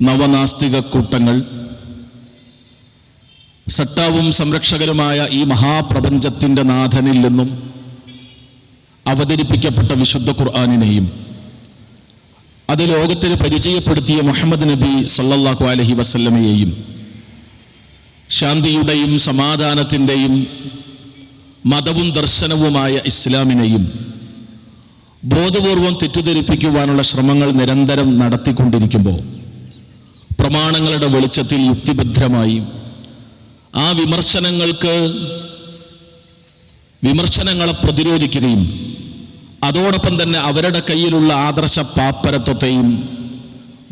നവനാസ്തിക കൂട്ടങ്ങൾ സട്ടാവും സംരക്ഷകരുമായ ഈ മഹാപ്രപഞ്ചത്തിന്റെ നാഥനിൽ നിന്നും അവതരിപ്പിക്കപ്പെട്ട വിശുദ്ധ ഖുർആാനിനെയും അത് ലോകത്തിന് പരിചയപ്പെടുത്തിയ മുഹമ്മദ് നബി സല്ലാഹു അലഹി വസല്ലമയെയും ശാന്തിയുടെയും സമാധാനത്തിന്റെയും മതവും ദർശനവുമായ ഇസ്ലാമിനെയും ബോധപൂർവം തെറ്റിദ്ധരിപ്പിക്കുവാനുള്ള ശ്രമങ്ങൾ നിരന്തരം നടത്തിക്കൊണ്ടിരിക്കുമ്പോൾ പ്രമാണങ്ങളുടെ വെളിച്ചത്തിൽ യുക്തിഭദ്രമായി. ആ വിമർശനങ്ങൾക്ക് വിമർശനങ്ങളെ പ്രതിരോധിക്കുകയും അതോടൊപ്പം തന്നെ അവരുടെ കയ്യിലുള്ള ആദർശ പാപ്പരത്വത്തെയും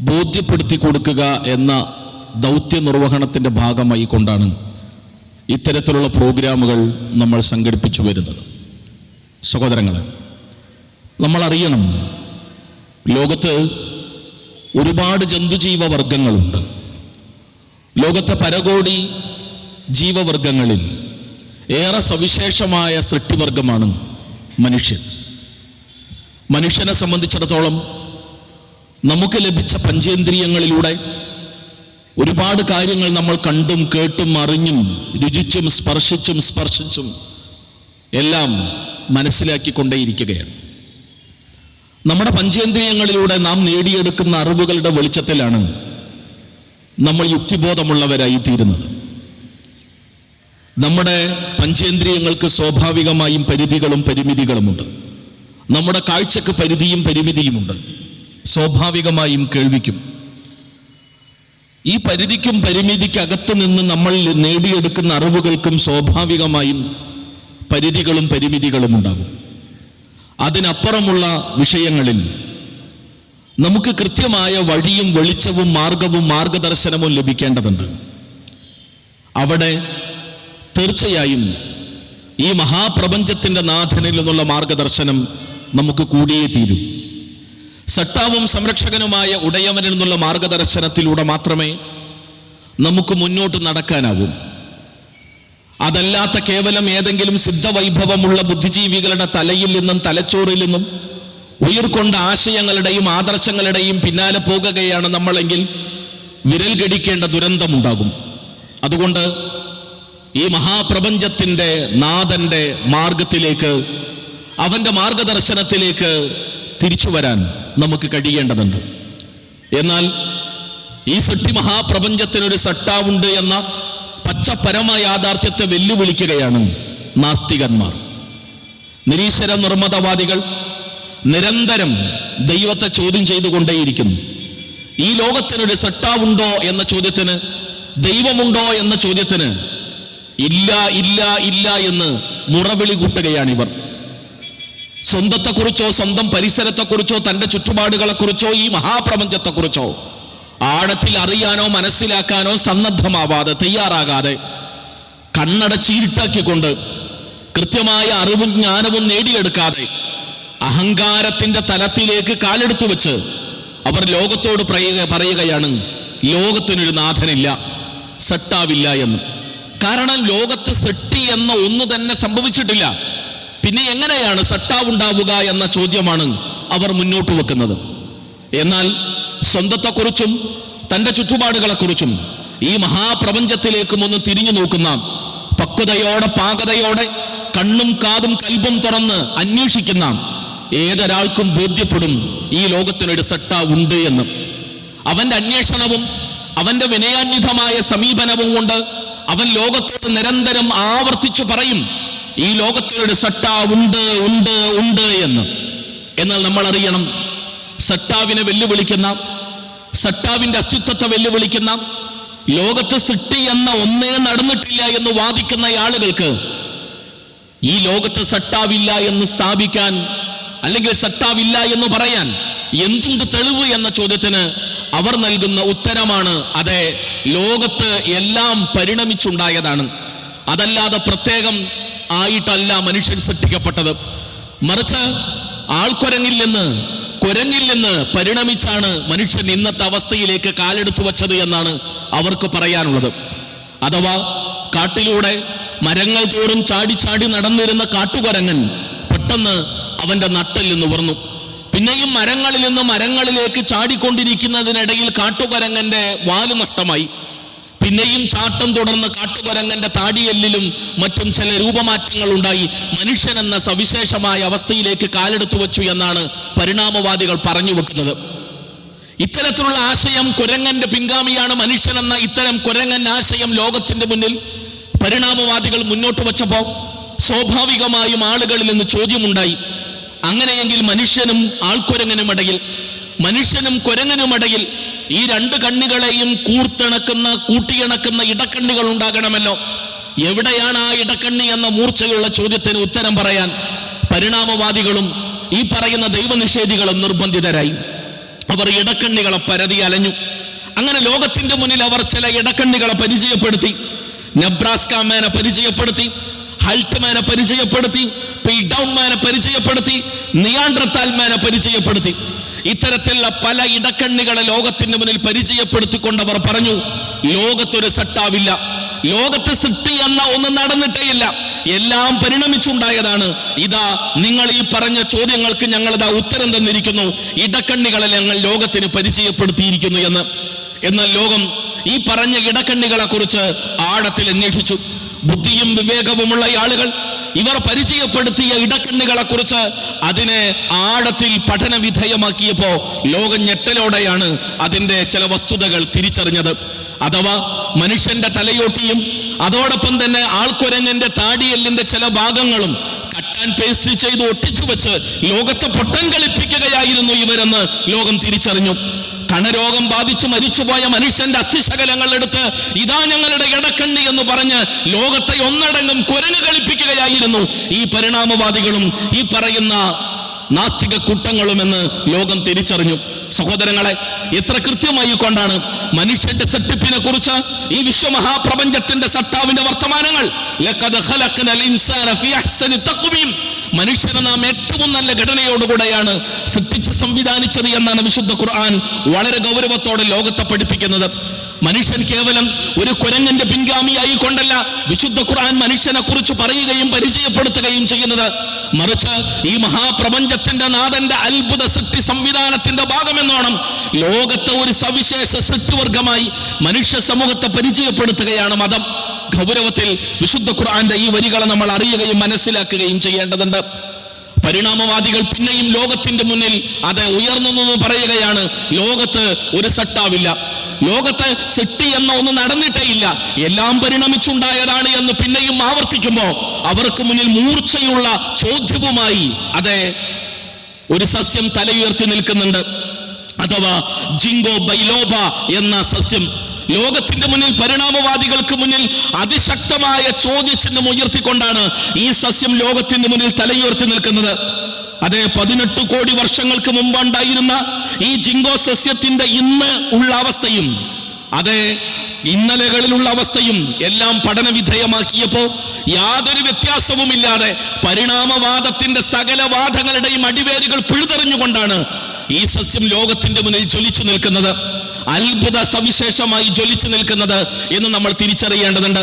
ബോധ്യപ്പെടുത്തി കൊടുക്കുക എന്ന ദൗത്യ നിർവഹണത്തിന്റെ ഭാഗമായി കൊണ്ടാണ് ഇത്തരത്തിലുള്ള പ്രോഗ്രാമുകൾ നമ്മൾ സംഘടിപ്പിച്ചു വരുന്നത്. നമ്മൾ അറിയണം ലോകത്ത് ഒരുപാട് ജന്തുജീവ വർഗങ്ങളുണ്ട് ലോകത്തെ പരകോടി ജീവവർഗങ്ങളിൽ ഏറെ സവിശേഷമായ സൃഷ്ടിവർഗമാണ് മനുഷ്യൻ. മനുഷ്യനെ സംബന്ധിച്ചിടത്തോളം നമുക്ക് ലഭിച്ച പഞ്ചേന്ദ്രിയങ്ങളിലൂടെ ഒരുപാട് കാര്യങ്ങൾ നമ്മൾ കണ്ടും കേട്ടും അറിഞ്ഞും രുചിച്ചും സ്പർശിച്ചും സ്പർശിച്ചും എല്ലാം മനസ്സിലാക്കിക്കൊണ്ടേയിരിക്കുകയാണ്. നമ്മുടെ പഞ്ചേന്ദ്രിയങ്ങളിലൂടെ നാം നേടിയെടുക്കുന്ന അറിവുകളുടെ വെളിച്ചത്തിലാണ് നമ്മൾ യുക്തിബോധമുള്ളവരായി തീരുന്നത്. നമ്മുടെ പഞ്ചേന്ദ്രിയങ്ങൾക്ക് സ്വാഭാവികമായും പരിധികളും പരിമിതികളുമുണ്ട്. നമ്മുടെ കാഴ്ചക്ക് പരിധിയും പരിമിതിയുമുണ്ട്. സ്വാഭാവികമായും കേൾവിക്കും. ഈ പരിധിക്കും പരിമിതിക്കകത്തു നിന്ന് നമ്മൾ നേടിയെടുക്കുന്ന അറിവുകൾക്കും സ്വാഭാവികമായും പരിധികളും പരിമിതികളും ഉണ്ടാകും അതിനപ്പുറമുള്ള വിഷയങ്ങളിൽ നമുക്ക് കൃത്യമായ വഴിയും വെളിച്ചവും മാർഗവും മാർഗദർശനവും ലഭിക്കേണ്ടതുണ്ട്. അവിടെ തീർച്ചയായും ഈ മഹാപ്രപഞ്ചത്തിന്റെ നാഥനിൽ നിന്നുള്ള മാർഗദർശനം നമുക്ക് കൂടിയേ തീരും. സട്ടാവും സംരക്ഷകനുമായ ഉടയവനിൽ നിന്നുള്ള മാർഗദർശനത്തിലൂടെ മാത്രമേ നമുക്ക് മുന്നോട്ട് നടക്കാനാവൂ. അതല്ലാത്ത കേവലം ഏതെങ്കിലും സിദ്ധവൈഭവമുള്ള ബുദ്ധിജീവികളുടെ തലയിൽ നിന്നും തലച്ചോറിൽ നിന്നും ഉയർക്കൊണ്ട ആശയങ്ങളുടെയും ആദർശങ്ങളുടെയും പിന്നാലെ പോകുകയാണ് നമ്മളെങ്കിൽ വിരൽ ഗടിക്കേണ്ട ദുരന്തമുണ്ടാകും. അതുകൊണ്ട് ഈ മഹാപ്രപഞ്ചത്തിന്റെ നാഥന്റെ മാർഗത്തിലേക്ക് അവന്റെ മാർഗദർശനത്തിലേക്ക് തിരിച്ചു വരാൻ നമുക്ക് കഴിയേണ്ടതുണ്ട്. എന്നാൽ ഈ സൃഷ്ടി മഹാപ്രപഞ്ചത്തിനൊരു സട്ടാവുണ്ട് എന്ന പച്ചപരമ യാഥാർത്ഥ്യത്തെ വെല്ലുവിളിക്കുകയാണ് നാസ്തികന്മാർ. നിരീശ്വര നിർമ്മതവാദികൾ നിരന്തരം ദൈവത്തെ ചോദ്യം ചെയ്തുകൊണ്ടേയിരിക്കുന്നു. ഈ ലോകത്തിനൊരു സട്ടാവുണ്ടോ എന്ന ചോദ്യത്തിന് ദൈവമുണ്ടോ എന്ന ചോദ്യത്തിന് ഇല്ല ഇല്ല ഇല്ല എന്ന് മുറവിളി കൂട്ടുകയാണിവർ സ്വന്തത്തെക്കുറിച്ചോ സ്വന്തം പരിസരത്തെക്കുറിച്ചോ തന്റെ ചുറ്റുപാടുകളെക്കുറിച്ചോ ഈ മഹാപ്രപഞ്ചത്തെക്കുറിച്ചോ ആഴത്തിൽ അറിയാനോ മനസ്സിലാക്കാനോ സന്നദ്ധമാവാതെ തയ്യാറാകാതെ കണ്ണടച്ചിരുട്ടാക്കിക്കൊണ്ട് കൃത്യമായ അറിവും ജ്ഞാനവും നേടിയെടുക്കാതെ അഹങ്കാരത്തിന്റെ തലത്തിലേക്ക് കാലെടുത്തു വെച്ച് അവർ ലോകത്തോട് പറയുക പറയുകയാണ് ലോകത്തിനൊരു നാഥനില്ല സെട്ടാവില്ല എന്ന്. കാരണം ലോകത്ത് സെട്ടി എന്ന ഒന്ന് തന്നെ സംഭവിച്ചിട്ടില്ല. പിന്നെ എങ്ങനെയാണ് സെട്ടാവുണ്ടാവുക എന്ന ചോദ്യമാണ് അവർ മുന്നോട്ട് വെക്കുന്നത്. എന്നാൽ സ്വന്തത്തെക്കുറിച്ചും തന്റെ ചുറ്റുപാടുകളെക്കുറിച്ചും ഈ മഹാപ്രപഞ്ചത്തിലേക്കും ഒന്ന് തിരിഞ്ഞു നോക്കുന്ന പക്വതയോടെ പാകതയോടെ കണ്ണും കാതും കൽബും തുറന്ന് അന്വേഷിക്കുന്ന ഏതൊരാൾക്കും ബോധ്യപ്പെടും ഈ ലോകത്തിനൊരു സട്ട ഉണ്ട് എന്ന്. അവന്റെ അന്വേഷണവും അവന്റെ വിനയാന്വിതമായ സമീപനവും കൊണ്ട് അവൻ ലോകത്തോട് നിരന്തരം ആവർത്തിച്ചു പറയും ഈ ലോകത്തിനൊരു സട്ട ഉണ്ട് ഉണ്ട് ഉണ്ട് എന്ന്. എന്നാൽ നമ്മൾ അറിയണം സട്ടാവിനെ വെല്ലുവിളിക്കുന്ന സട്ടാവിന്റെ അസ്തിത്വത്തെ വെല്ലുവിളിക്കുന്ന ലോകത്ത് സൃഷ്ടി എന്ന ഒന്നേ നടന്നിട്ടില്ല എന്ന് വാദിക്കുന്ന ആളുകൾക്ക് ഈ ലോകത്ത് സട്ടാവില്ല എന്ന് സ്ഥാപിക്കാൻ അല്ലെങ്കിൽ സട്ടാവില്ല എന്ന് പറയാൻ എന്തുണ്ട് തെളിവ് എന്ന ചോദ്യത്തിന് അവർ നൽകുന്ന ഉത്തരമാണ് അതെ ലോകത്ത് എല്ലാം പരിണമിച്ചുണ്ടായതാണ്. അതല്ലാതെ പ്രത്യേകം ആയിട്ടല്ല മനുഷ്യൻ സൃഷ്ടിക്കപ്പെട്ടത്. മറിച്ച് ആൾക്കുരങ്ങിൽ നിന്ന് കുരങ്ങിൽ നിന്ന് പരിണമിച്ചാണ് മനുഷ്യൻ ഇന്നത്തെ അവസ്ഥയിലേക്ക് കാലെടുത്തു വച്ചത് എന്നാണ് അവർക്ക് പറയാനുള്ളത്. അഥവാ കാട്ടിലൂടെ മരങ്ങൾ തോറും ചാടി ചാടി നടന്നിരുന്ന കാട്ടുകുരങ്ങൻ പെട്ടെന്ന് അവന്റെ നട്ടിൽ നിന്ന് ഉയർന്നു പിന്നെയും മരങ്ങളിൽ നിന്ന് മരങ്ങളിലേക്ക് ചാടിക്കൊണ്ടിരിക്കുന്നതിനിടയിൽ കാട്ടുകുരങ്ങന്റെ വാൽ നഷ്ടമായി. പിന്നെയും ചാട്ടം തുടർന്ന് കാട്ടുപരങ്ങന്റെ താടിയെല്ലിലും മറ്റും ചില രൂപമാറ്റങ്ങൾ ഉണ്ടായി മനുഷ്യൻ എന്ന സവിശേഷമായ അവസ്ഥയിലേക്ക് കാലെടുത്തു വച്ചു എന്നാണ് പരിണാമവാദികൾ പറഞ്ഞു വെക്കുന്നത്. ഇത്തരത്തിലുള്ള ആശയം കുരങ്ങന്റെ പിൻഗാമിയാണ്. മനുഷ്യൻ എന്ന ഇത്തരം കുരങ്ങൻ ആശയം ലോകത്തിന്റെ മുന്നിൽ പരിണാമവാദികൾ മുന്നോട്ട് വച്ചപ്പോൾ സ്വാഭാവികമായും ആളുകളിൽ നിന്ന് ചോദ്യമുണ്ടായി. അങ്ങനെയെങ്കിൽ മനുഷ്യനും ആൾക്കുരങ്ങനും ഇടയിൽ മനുഷ്യനും കുരങ്ങനും കുരങ്ങനുമിടയിൽ ഈ രണ്ട് കണ്ണുകളെയും കൂർത്തിണക്കുന്ന കൂട്ടിയിണക്കുന്ന ഇടക്കണ്ണികൾ ഉണ്ടാകണമല്ലോ. എവിടെയാണ് ആ ഇടക്കണ്ണി എന്ന മൂർച്ചയുള്ള ചോദ്യത്തിന് ഉത്തരം പറയാൻ? പരിണാമവാദികളും ഈ പറയുന്ന ദൈവനിഷേധികളും നിർബന്ധിതരായി. അവർ ഇടക്കണ്ണികളെ പരതി അലഞ്ഞു. അങ്ങനെ ലോകത്തിന്റെ മുന്നിൽ അവർ ചില ഇടക്കണ്ണികളെ പരിചയപ്പെടുത്തി. നബ്രാസ്കാമേനെ പരിചയപ്പെടുത്തി ഹൾട്ട്മാനെ പരിചയപ്പെടുത്തി പിഡൌൺമാനെ പരിചയപ്പെടുത്തി നിയാണ്ട്രത്താൽമാനെ പരിചയപ്പെടുത്തി. ഇത്തരത്തിലുള്ള പല ഇടക്കണ്ണികളെ ലോകത്തിന്റെ മുന്നിൽ പരിചയപ്പെടുത്തിക്കൊണ്ടവർ പറഞ്ഞു ലോകത്തൊരു സട്ടാവില്ല. ലോകത്ത് സൃഷ്ടി എന്ന ഒന്ന് നടന്നിട്ടേയില്ല. എല്ലാം പരിണമിച്ചുണ്ടായതാണ്. ഇതാ നിങ്ങൾ ഈ പറഞ്ഞ ചോദ്യങ്ങൾക്ക് ഞങ്ങൾ ഇതാ ഉത്തരം തന്നിരിക്കുന്നു. ഇടക്കണ്ണികളെ ഞങ്ങൾ ലോകത്തിന് പരിചയപ്പെടുത്തിയിരിക്കുന്നു എന്ന്. എന്നാൽ ലോകം ഈ പറഞ്ഞ ഇടക്കണ്ണികളെ കുറിച്ച് ആഴത്തിൽ അന്വേഷിച്ചു. ബുദ്ധിയും വിവേകവുമുള്ള ആളുകൾ ഇവർ പരിചയപ്പെടുത്തിയ ഇടക്കണ്ണികളെ കുറിച്ച് അതിനെ ആഴത്തിൽ പഠന വിധേയമാക്കിയപ്പോ ലോകം ഞെട്ടലോടെയാണ് അതിന്റെ ചില വസ്തുതകൾ തിരിച്ചറിഞ്ഞത്. അഥവാ മനുഷ്യന്റെ തലയോട്ടിയും അതോടൊപ്പം തന്നെ ആൾക്കുരങ്ങന്റെ താടിയെല്ലിന്റെ ചില ഭാഗങ്ങളും കട്ടാൻ പേസ്റ്റ് ചെയ്ത് ഒട്ടിച്ചു വെച്ച് ലോകത്തെ പൊട്ടം കളിപ്പിക്കുകയായിരുന്നു ഇവരെന്ന് ലോകം തിരിച്ചറിഞ്ഞു. കണരോഗം ബാധിച്ച് മരിച്ചുപോയ മനുഷ്യന്റെ അസ്ഥിശകലങ്ങൾ എടുത്ത് ഇതാ ഞങ്ങളുടെ ഇടക്കണ്ണി എന്ന് പറഞ്ഞ് ലോകത്തെ ഒന്നടങ്കം കുരന് കളിപ്പിക്കുകയായിരുന്നു. ഈ പരിണാമവാദികളും ഈ പറയുന്ന നാസ്തിക കൂട്ടങ്ങളും എന്ന് ലോകം തിരിച്ചറിഞ്ഞു. സഹോദരങ്ങളെ എത്ര കൃത്യമായി കൊണ്ടാണ് മനുഷ്യന്റെ സെട്ടിപ്പിനെ കുറിച്ച് ഈ വിശ്വമഹാപ്രപഞ്ചത്തിന്റെ സട്ടാവിന്റെ വർത്തമാനങ്ങൾ? മനുഷ്യനെ നാം ഏറ്റവും നല്ല ഘടനയോടുകൂടെയാണ് സൃഷ്ടിച്ച് സംവിധാനിച്ചത് എന്നാണ് വിശുദ്ധ ഖുർആൻ വളരെ ഗൗരവത്തോടെ ലോകത്തെ പഠിപ്പിക്കുന്നത്. മനുഷ്യൻ കേവലം ഒരു കുരങ്ങന്റെ പിൻഗാമിയായി കൊണ്ടല്ല വിശുദ്ധ ഖുർആൻ മനുഷ്യനെ കുറിച്ച് പറയുകയും പരിചയപ്പെടുത്തുകയും ചെയ്യുന്നത്. മറിച്ച് ഈ മഹാപ്രപഞ്ചത്തിന്റെ നാഥന്റെ അത്ഭുത സൃഷ്ടി സംവിധാനത്തിന്റെ ഭാഗമെന്നോണം ലോകത്തെ ഒരു സവിശേഷ സൃഷ്ടിവർഗമായി മനുഷ്യ സമൂഹത്തെ പരിചയപ്പെടുത്തുകയാണ് മതം. ഗൗരവത്തിൽ വിശുദ്ധ ഖുർആന്റെ ഈ വരികളെ നമ്മൾ അറിയുകയും മനസ്സിലാക്കുകയും ചെയ്യേണ്ടതുണ്ട്. പരിണാമവാദികൾ പിന്നെയും ലോകത്തിന്റെ മുന്നിൽ അത് ഉയർന്നു നിന്ന് പറയുകയാണ്. ലോകത്ത് ഒരു സട്ടാവില്ല. ലോകത്ത് സെട്ടി എന്ന ഒന്ന് നടന്നിട്ടേ ഇല്ല. എല്ലാം പരിണമിച്ചുണ്ടായതാണ് എന്ന് പിന്നെയും ആവർത്തിക്കുമ്പോ അവർക്ക് മുന്നിൽ മൂർച്ചയുള്ള ചോദ്യവുമായി അതെ ഒരു സസ്യം തലയുയർത്തി നിൽക്കുന്നുണ്ട്. അഥവാ ജിങ്കോ ബൈലോബ എന്ന സസ്യം ലോകത്തിന്റെ മുന്നിൽ പരിണാമവാദികൾക്ക് മുന്നിൽ അതിശക്തമായ ചോദ്യചിഹ്നം ഉയർത്തിക്കൊണ്ടാണ് ഈ സസ്യം ലോകത്തിന്റെ മുന്നിൽ തലയുയർത്തി നിൽക്കുന്നത്. അതെ പതിനെട്ട് കോടി വർഷങ്ങൾക്ക് മുമ്പുണ്ടായിരുന്ന ഈ ജിങ്കോ സസ്യത്തിന്റെ ഇന്ന് ഉള്ള അവസ്ഥയും അതെ ഇന്നലകളിലുള്ള അവസ്ഥയും എല്ലാം പഠന വിധേയമാക്കിയപ്പോ യാതൊരു വ്യത്യാസവുമില്ലാതെ പരിണാമവാദത്തിന്റെ സകല വാദങ്ങളുടെയും അടിവേരുകൾ പിഴുതെറിഞ്ഞുകൊണ്ടാണ് ഈ സസ്യം ലോകത്തിന്റെ മുന്നിൽ ജ്വലിച്ചു നിൽക്കുന്നത്. അത്ഭുത സവിശേഷമായി ജ്വലിച്ചു നിൽക്കുന്നത് എന്ന് നമ്മൾ തിരിച്ചറിയേണ്ടതുണ്ട്.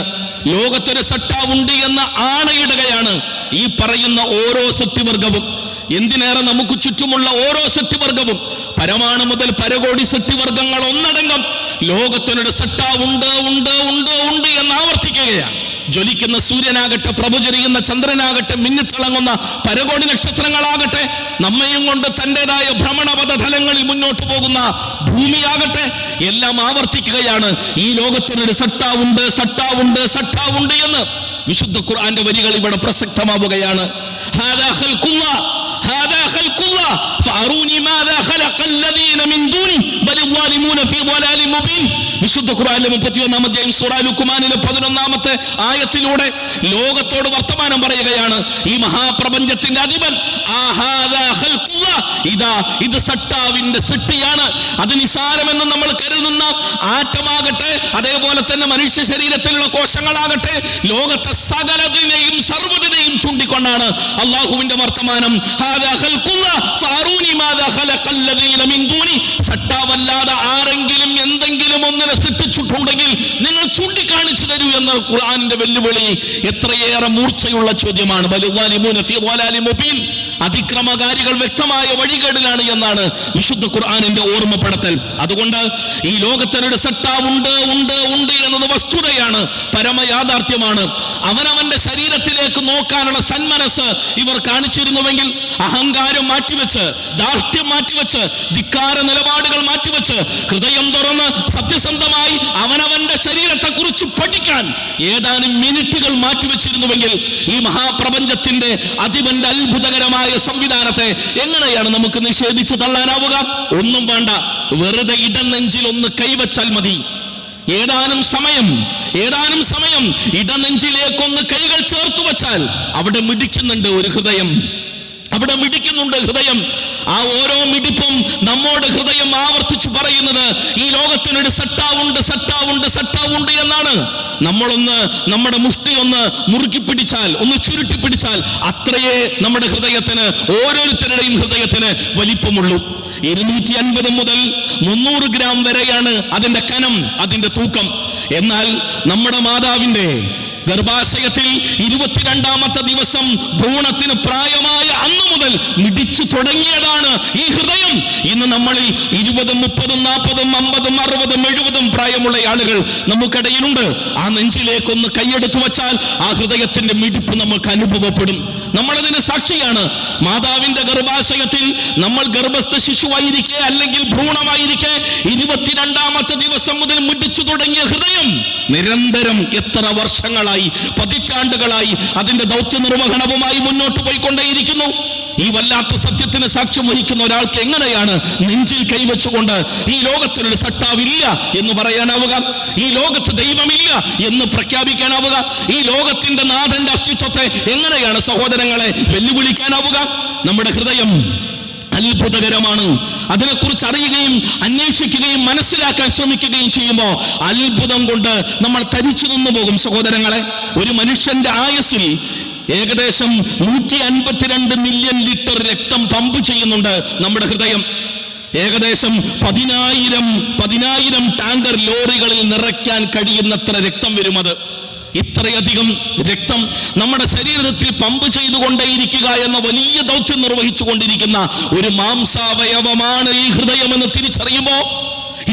ലോകത്തൊരു സട്ടാവുണ്ട് എന്ന ആണയിടുകയാണ് ഈ പറയുന്ന ഓരോ സത്യവർഗവും എന്തിനേറെ നമുക്ക് ചുറ്റുമുള്ള ഓരോ സത്യവർഗവും പരമാണു മുതൽ പരകോടി സത്യവർഗങ്ങൾ ഒന്നടങ്കം ലോകത്തിനൊരു സട്ടാ ഉണ്ട് ഉണ്ട് ഉണ്ട് ഉണ്ട് എന്ന് ആവർത്തിക്കുകയാണ്. ജ്വലിക്കുന്ന സൂര്യനാകട്ടെ പ്രഭുചരിയുന്ന ചന്ദ്രനാകട്ടെ മിന്നിത്തിളങ്ങുന്ന പരകോടി നക്ഷത്രങ്ങളാകട്ടെ നമ്മയും കൊണ്ട് തന്റെതായ ഭ്രമണപഥതലങ്ങളിൽ മുന്നോട്ട് പോകുന്ന ഭൂമിയാകട്ടെ എല്ലാം ആവർത്തിക്കുകയാണ്. ഈ ലോകത്തിനൊരു സട്ടാവുണ്ട് സട്ടാവുണ്ട് സട്ടാവുണ്ട് എന്ന് വിശുദ്ധ ഖുർആന്റെ വരികൾ ഇവിടെ പ്രസക്തമാവുകയാണ്. ഹാദാ ഖൽഖുല്ലാ, ഹാദാ ഖൽഖുല്ലാ, അറൂനി മാദാ ഖലഖ അല്ലദീന മിൻ ദൂനി ബൽ ളാലിമൂന ഫീ ളലാലിൻ മുബീൻ വിശുദ്ധ ഖുർആനിലെ മുപ്പത്തിയൊന്നാം അധ്യായം സൂറ ലുക്കുമാനിലെ പതിനൊന്നാമത്തെ ആയത്തിലൂടെ ലോകത്തോട് വർത്തമാനം പറയുകയാണ്. ഈ മഹാപ്രപഞ്ചത്തിന്റെ അധിപൻ ഇതാ ഇത് സട്ടാവിന്റെ സൃഷ്ടിയാണ്. അത് നിസാരമെന്ന് നമ്മൾ കരുതുന്ന ആറ്റമാകട്ടെ അതേപോലെ തന്നെ മനുഷ്യ ശരീരത്തിലുള്ള കോശങ്ങളാകട്ടെ ലോകത്തെ സകലതിനെയും സർവതിനെയും ചൂണ്ടിക്കൊണ്ടാണ് അള്ളാഹുവിന്റെ വർത്തമാനം. സട്ടാവല്ലാതെ ആരെങ്കിലും എന്തെങ്കിലും ഒന്നിനെ സൃഷ്ടിച്ചിട്ടുണ്ടെങ്കിൽ നിങ്ങൾ ചൂണ്ടിക്കാണിച്ചു തരൂ എന്ന ഖുർആാനിന്റെ വെല്ലുവിളി എത്രയേറെ മൂർച്ചയുള്ള ചോദ്യമാണ്. ബലുവാലി മുനഫി മോലാലി മുബീൻ. അതിക്രമകാരികൾ വ്യക്തമായ വഴികേടിലാണ് എന്നാണ് വിശുദ്ധ ഖുർആാനിന്റെ ഓർമ്മപ്പെടുത്തൽ. അതുകൊണ്ട് ഈ ലോകത്തിനൊരു സത്താവുണ്ട് ഉണ്ട് ഉണ്ട് എന്നത് വസ്തുതയാണ് പരമയാഥാർത്ഥ്യമാണ്. അവനവന്റെ ശരീരത്തിലേക്ക് നോക്കാനുള്ള സന്മനസ് ഇവർ കാണിച്ചിരുന്നുവെങ്കിൽ അഹങ്കാരം മാറ്റിവെച്ച് ദാർഢ്യം മാറ്റിവെച്ച് ധിക്കാര നിലപാടുകൾ മാറ്റിവെച്ച് ഹൃദയം തുറന്ന് സത്യസന്ധമായി അവനവന്റെ ശരീരത്തെ കുറിച്ച് പഠിക്കാൻ ഏതാനും മിനിറ്റുകൾ മാറ്റിവെച്ചിരുന്നുവെങ്കിൽ ഈ മഹാപ്രപഞ്ചത്തിന്റെ അതിവന്റെ അത്ഭുതകരമായ സംവിധാനത്തെ എങ്ങനെയാണ് നമുക്ക് നിഷേധിച്ചു തള്ളാനാവുക? ഒന്നും വേണ്ട. വെറുതെ ഇടനെഞ്ചിൽ ഒന്ന് കൈവച്ചാൽ മതി. ഏതാനും സമയം ഏതാനും സമയം ഇടനെഞ്ചിലേക്കൊന്ന് കൈകൾ ചേർത്ത് വച്ചാൽ അവിടെ മിടിക്കുന്നുണ്ട് ഒരു ഹൃദയം. അവിടെ മിടിക്കുന്നുണ്ട് ഹൃദയം. ആ ഓരോ മിടിപ്പും നമ്മോട് ഹൃദയം ആവർത്തിച്ചു പറയുന്നത് ഈ ലോകത്തിനൊരു സട്ടാവുണ്ട് സട്ടാവുണ്ട് സട്ടാവുണ്ട് എന്നാണ്. നമ്മളൊന്ന് നമ്മുടെ മുഷ്ടി ഒന്ന് മുറുക്കി പിടിച്ചാൽ ഒന്ന് ചുരുട്ടി പിടിച്ചാൽ അത്രയേ നമ്മുടെ ഹൃദയത്തിന് ഓരോരുത്തരുടെയും ഹൃദയത്തിന് വലിപ്പമുള്ളൂ. ഇരുന്നൂറ്റി അൻപത് മുതൽ മുന്നൂറ് ഗ്രാം വരെയാണ് അതിന്റെ കനം അതിന്റെ തൂക്കം. എന്നാൽ നമ്മുടെ മാതാവിന്റെ ഗർഭാശയത്തിൽ ഇരുപത്തിരണ്ടാമത്തെ ദിവസം ഭ്രൂണത്തിന് പ്രായമായ അന്നു മുതൽ മിടിച്ചു തുടങ്ങിയതാണ് ഈ ഹൃദയം. ഇന്ന് നമ്മളിൽ ഇരുപതും മുപ്പതും നാൽപ്പതും അമ്പതും അറുപതും എഴുപതും പ്രായമുള്ള ആളുകൾ നമുക്കിടയിലുണ്ട്. ആ നെഞ്ചിലേക്കൊന്ന് കൈയെടുത്തു വച്ചാൽ ആ ഹൃദയത്തിന്റെ മിടിപ്പ് നമുക്ക് അനുഭവപ്പെടും. നമ്മളതിന് സാക്ഷിയാണ്. മാതാവിന്റെ ഗർഭാശയത്തിൽ നമ്മൾ ഗർഭസ്ഥ ശിശുവായിരിക്കെ അല്ലെങ്കിൽ ഭ്രൂണമായിരിക്കെ ഇരുപത്തിരണ്ടാമത്തെ ദിവസം മുതൽ മുടിച്ചു തുടങ്ങിയ ഹൃദയം നിരന്തരം എത്ര വർഷങ്ങളായി പതിറ്റാണ്ടുകളായി അതിന്റെ ദൗത്യ നിർവഹണവുമായി മുന്നോട്ട് പോയിക്കൊണ്ടേയിരിക്കുന്നു. ഈ വല്ലാത്ത സത്യത്തിന് സാക്ഷ്യം വഹിക്കുന്ന ഒരാൾക്ക് എങ്ങനെയാണ് നെഞ്ചിൽ കൈവച്ചുകൊണ്ട് ഈ ലോകത്തിനൊരു സട്ടാവില്ല എന്ന് പറയാനാവുക? ഈ ലോകത്ത് ദൈവമില്ല എന്ന് പ്രഖ്യാപിക്കാനാവുക? ഈ ലോകത്തിന്റെ നാഥന്റെ അസ്തിത്വത്തെ എങ്ങനെയാണ് സഹോദരങ്ങളെ വെല്ലുവിളിക്കാനാവുക. നമ്മുടെ ഹൃദയം അത്ഭുതകരമാണ്. അതിനെക്കുറിച്ച് അറിയുകയും അന്വേഷിക്കുകയും മനസ്സിലാക്കാൻ ശ്രമിക്കുകയും ചെയ്യുമ്പോൾ അത്ഭുതം കൊണ്ട് നമ്മൾ തരിച്ചു നിന്നു പോകും സഹോദരങ്ങളെ. ഒരു മനുഷ്യന്റെ ആയസിൽ ഏകദേശം നൂറ്റി അൻപത്തിരണ്ട് മില്യൺ ലിറ്റർ രക്തം പമ്പ് ചെയ്യുന്നുണ്ട് നമ്മുടെ ഹൃദയം. ഏകദേശം പതിനായിരം പതിനായിരം ടാങ്കർ ലോറികളിൽ നിറയ്ക്കാൻ കഴിയുന്നത്ര രക്തം വരും അത്. ഇത്രയധികം രക്തം നമ്മുടെ ശരീരത്തിൽ പമ്പ് ചെയ്തുകൊണ്ടേയിരിക്കുക എന്ന വലിയ ദൗത്യം നിർവഹിച്ചു കൊണ്ടിരിക്കുന്ന ഒരു മാംസാവയവമാണ് ഈ ഹൃദയം എന്ന് തിരിച്ചറിയുമ്പോൾ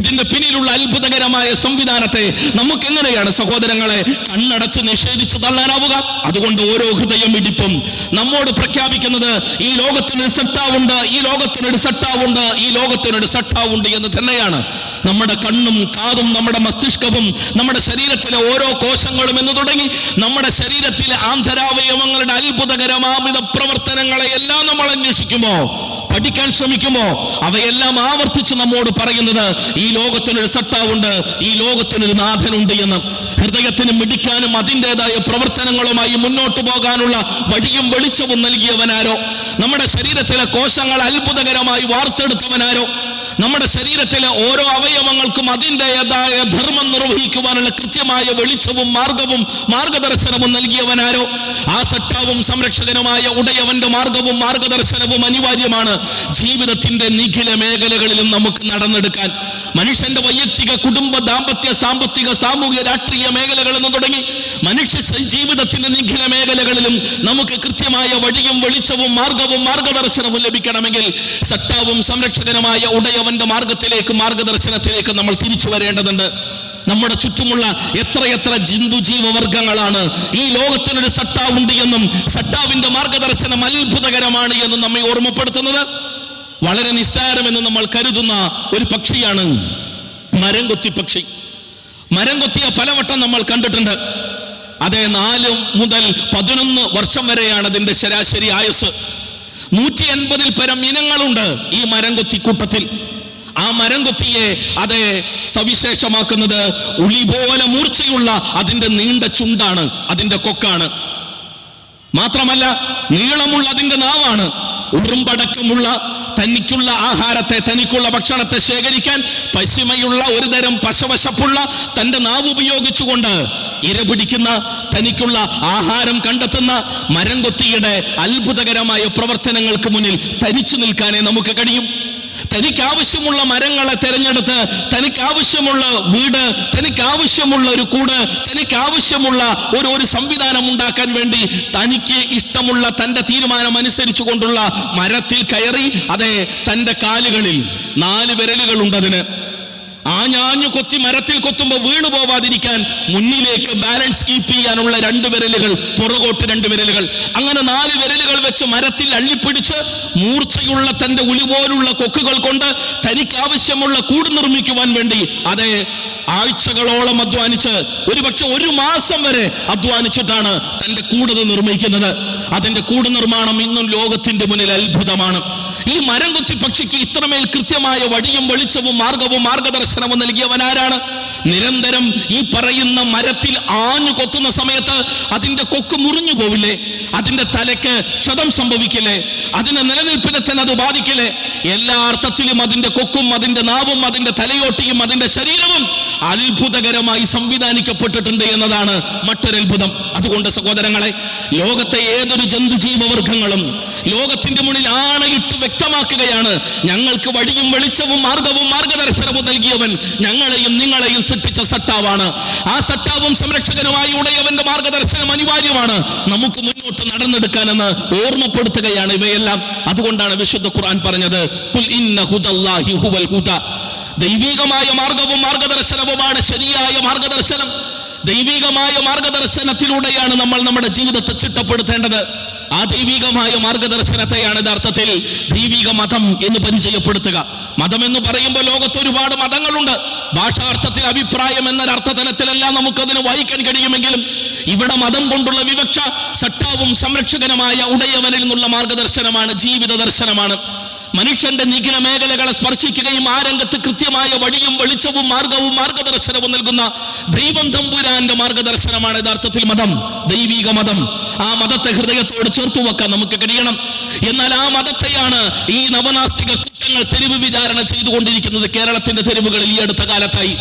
ഇതിന്റെ പിന്നിലുള്ള അത്ഭുതകരമായ സംവിധാനത്തെ നമുക്ക് എങ്ങനെയാണ് സഹോദരങ്ങളെ കണ്ണടച്ച് നിഷേധിച്ച് തള്ളാനാവുക? അതുകൊണ്ട് ഓരോ ഹൃദയം ഇടിപ്പും. നമ്മോട് പ്രഖ്യാപിക്കുന്നത് ഈ ലോകത്തിനൊരു സട്ടാവുണ്ട് ഈ ലോകത്തിനൊരു സട്ടാവുണ്ട് ഈ ലോകത്തിനൊരു സട്ടാവുണ്ട് എന്ന് തന്നെയാണ്. നമ്മുടെ കണ്ണും കാതും നമ്മുടെ മസ്തിഷ്കവും നമ്മുടെ ശരീരത്തിലെ ഓരോ കോശങ്ങളും എന്ന് തുടങ്ങി നമ്മുടെ ശരീരത്തിലെ ആന്തരാവയവങ്ങളുടെ അത്ഭുതകരമാമിത പ്രവർത്തനങ്ങളെ എല്ലാം നമ്മൾ അന്വേഷിക്കുമോ പഠിക്കാൻ ശ്രമിക്കുമോ? അവയെല്ലാം ആവർത്തിച്ച് നമ്മോട് പറയുന്നത് ഈ ലോകത്തിനൊരു സട്ടാവുണ്ട് ഈ ലോകത്തിനൊരു നാഥനുണ്ട് എന്ന്. ഹൃദയത്തിന് മിടിക്കാനും അതിന്റെതായ പ്രവർത്തനങ്ങളുമായി മുന്നോട്ട് പോകാനുള്ള വഴിയും വെളിച്ചവും നൽകിയവനാരോ? നമ്മുടെ ശരീരത്തിലെ കോശങ്ങൾ അത്ഭുതകരമായി വാർത്തെടുത്തവനാരോ? നമ്മുടെ ശരീരത്തിലെ ഓരോ അവയവങ്ങൾക്കും അതിന്റെതായ ധർമ്മം നിർവഹിക്കുവാനുള്ള കൃത്യമായ വെളിച്ചവും മാർഗവും മാർഗദർശനവും നൽകിയവനാരോ? ആ സട്ടാവും സംരക്ഷകനുമായ ഉടയവന്റെ മാർഗവും മാർഗദർശനവും അനിവാര്യമാണ് ജീവിതത്തിന്റെ നിഖില മേഖലകളിലും നമുക്ക് നടന്നെടുക്കാൻ. മനുഷ്യന്റെ വൈയക്തിക കുടുംബ ദാമ്പത്യ സാമ്പത്തിക സാമൂഹിക രാഷ്ട്രീയ മേഖലകളിൽ നിന്ന് തുടങ്ങി മനുഷ്യ ജീവിതത്തിന്റെ നിഖില മേഖലകളിലും നമുക്ക് കൃത്യമായ വഴിയും വെളിച്ചവും മാർഗവും മാർഗദർശനവും ലഭിക്കണമെങ്കിൽ സത്താവും സംരക്ഷകനുമായ ഉടയവന്റെ മാർഗത്തിലേക്ക് മാർഗദർശനത്തിലേക്ക് നമ്മൾ തിരിച്ചു വരേണ്ടതുണ്ട്. നമ്മുടെ ചുറ്റുമുള്ള എത്രയെത്ര ജന്തു ജീവവർഗങ്ങളാണ് ഈ ലോകത്തിനൊരു സട്ടാവുണ്ട് എന്നും സട്ടാവിന്റെ മാർഗദർശനം അത്ഭുതകരമാണ് എന്നും നമ്മെ ഓർമ്മപ്പെടുത്തുന്നത്. വളരെ നിസ്സാരമെന്ന് നമ്മൾ കരുതുന്ന ഒരു പക്ഷിയാണ് മരം കൊത്തി പക്ഷി. മരം കൊത്തിയ പലവട്ടം നമ്മൾ കണ്ടിട്ടുണ്ട്. അതെ നാല് മുതൽ പതിനൊന്ന് വർഷം വരെയാണ് അതിന്റെ ശരാശരി ആയുസ് നൂറ്റി എൺപതിൽ പരം ഇനങ്ങളുണ്ട് ഈ മരം കൊത്തി കൂട്ടത്തിൽ. ആ മരം കൊത്തിയെ അതെ സവിശേഷമാക്കുന്നത് ഉളി പോലെ മൂർച്ചയുള്ള അതിന്റെ നീണ്ട ചുണ്ടാണ് അതിന്റെ കൊക്കാണ്. മാത്രമല്ല നീളമുള്ള അതിന്റെ നാവാണ്. ഉറുമ്പടക്കമുള്ള തനിക്കുള്ള ആഹാരത്തെ തനിക്കുള്ള ഭക്ഷണത്തെ ശേഖരിക്കാൻ പശിമയുള്ള ഒരു തരം പശവശപ്പുള്ള തന്റെ നാവ് ഉപയോഗിച്ചുകൊണ്ട് ഇര പിടിക്കുന്ന തനിക്കുള്ള ആഹാരം കണ്ടെത്തുന്ന മരം കൊത്തിയുടെ അത്ഭുതകരമായ പ്രവർത്തനങ്ങൾക്ക് മുന്നിൽ തനിച്ചു നിൽക്കാനേ നമുക്ക് കഴിയും. തനിക്ക് ആവശ്യമുള്ള മരങ്ങളെ തിരഞ്ഞെടുത്ത് തനിക്ക് ആവശ്യമുള്ള വീട് തനിക്ക് ആവശ്യമുള്ള ഒരു കൂട് തനിക്ക് ആവശ്യമുള്ള ഒരു ഒരു സംവിധാനം ഉണ്ടാക്കാൻ വേണ്ടി തനിക്ക് ഇഷ്ടമുള്ള തന്റെ തീരുമാനം അനുസരിച്ചു കൊണ്ടുള്ള മരത്തിൽ കയറി അതെ തന്റെ കാലുകളിൽ നാല് വിരലുകൾ അതിന്. ആഞ്ഞാഞ്ഞു കൊത്തി മരത്തിൽ കൊത്തുമ്പോൾ വീണു പോവാതിരിക്കാൻ മുന്നിലേക്ക് ബാലൻസ് കീപ്പ് ചെയ്യാനുള്ള രണ്ട് വിരലുകൾ പുറകോട്ട് രണ്ട് വിരലുകൾ. അങ്ങനെ നാല് വിരലുകൾ വെച്ച് മരത്തിൽ അള്ളിപ്പിടിച്ച് മൂർച്ചയുള്ള തന്റെ ഉളി പോലുള്ള കൊക്കുകൾ കൊണ്ട് തനിക്ക് ആവശ്യമുള്ള കൂട് നിർമ്മിക്കുവാൻ വേണ്ടി അതെ ആഴ്ചകളോളം അധ്വാനിച്ച് ഒരുപക്ഷെ ഒരു മാസം വരെ അധ്വാനിച്ചിട്ടാണ് തന്റെ കൂടത് നിർമ്മിക്കുന്നത്. അതിന്റെ കൂട് നിർമ്മാണം ഇന്നും ലോകത്തിന്റെ മുന്നിൽ അത്ഭുതമാണ്. ഈ മരം കൊത്തി പക്ഷിക്ക് ഇത്രമേൽ കൃത്യമായ വഴിയും വെളിച്ചവും മാർഗവും മാർഗദർശനവും നൽകിയവൻ ആരാണ് നിരന്തരം ഈ പറയുന്ന മരത്തിൽ ആഞ്ഞു കൊത്തുന്ന സമയത്ത് അതിന്റെ കൊക്ക് മുറിഞ്ഞു പോവില്ലേ? അതിന്റെ തലയ്ക്ക് ക്ഷതം സംഭവിക്കില്ലേ? അതിന്റെ നിലനിൽപ്പിനെ തന്നെ അത് ബാധിക്കില്ലേ? എല്ലാ അർത്ഥത്തിലും അതിന്റെ കൊക്കും അതിന്റെ നാവും അതിന്റെ തലയോട്ടിയും അതിന്റെ ശരീരവും അത്ഭുതകരമായി സംവിധാനിക്കപ്പെട്ടിട്ടുണ്ട് എന്നതാണ് മറ്റൊരു അത്ഭുതം അതുകൊണ്ട് സഹോദരങ്ങളെ ലോകത്തെ ഏതൊരു ജന്തുജീവവർഗങ്ങളും ലോകത്തിന്റെ മുന്നിൽ ആണയിട്ട് വ്യക്തമാക്കുകയാണ്. ഞങ്ങൾക്ക് വഴിയും വെളിച്ചവും മാർഗവും മാർഗദർശനവും നൽകിയവൻ ഞങ്ങളെയും നിങ്ങളെയും സൃഷ്ടിച്ച സട്ടാവാണ്. ആ സട്ടാവും സംരക്ഷകനുമായി ഉടയവന്റെ മാർഗദർശനം അനിവാര്യമാണ്. നമുക്ക് മുന്നോട്ട് നടന്നെടുക്കാനെന്ന് ഓർമ്മപ്പെടുത്തുകയാണ് ഇവയെല്ലാം. അതുകൊണ്ടാണ് വിശുദ്ധ ഖുർആൻ പറഞ്ഞത് ദൈവികമായ മാർഗവും മാർഗദർശനവുമാണ് ശരിയായ മാർഗദർശനം. ദൈവികമായ മാർഗദർശനത്തിലൂടെയാണ് നമ്മൾ നമ്മുടെ ജീവിതത്തെ ചിട്ടപ്പെടുത്തേണ്ടത്. ആ ദൈവികമായ മാർഗദർശനത്തെയാണ് യഥാർത്ഥത്തിൽ ദൈവിക മതം എന്ന് പരിചയപ്പെടുത്തുക. മതം എന്ന് പറയുമ്പോൾ ലോകത്ത് ഒരുപാട് മതങ്ങളുണ്ട്. ഭാഷാർത്ഥത്തിൽ അഭിപ്രായം എന്നൊരർത്ഥതലത്തിലെല്ലാം നമുക്കതിന് വായിക്കാൻ കഴിയുമെങ്കിലും ഇവിടെ മതം കൊണ്ടുള്ള വിവക്ഷ സട്ടാവും സംരക്ഷകനുമായ ഉടയവനിൽ നിന്നുള്ള മാർഗദർശനമാണ് ജീവിത ദർശനമാണ്. മനുഷ്യന്റെ നിഖില മേഖലകളെ സ്പർശിക്കുകയും ആ രംഗത്ത് കൃത്യമായ വഴിയും വെളിച്ചവും മാർഗവും മാർഗദർശനവും നൽകുന്ന ദൈവം തമ്പുരാന്റെ മാർഗദർശനമാണ് യഥാർത്ഥത്തിൽ മതം ദൈവിക മതം. ആ മതത്തെ ഹൃദയത്തോട് ചേർത്തു വെക്കാൻ നമുക്ക് കഴിയണം. എന്നാൽ ആ മതത്തെയാണ് ഈ നവനാസ്തിക കുറ്റങ്ങൾ തെരുവ് വിചാരണ ചെയ്തുകൊണ്ടിരിക്കുന്നത് കേരളത്തിന്റെ തെരുവുകളിൽ ഈ അടുത്ത കാലത്തായി.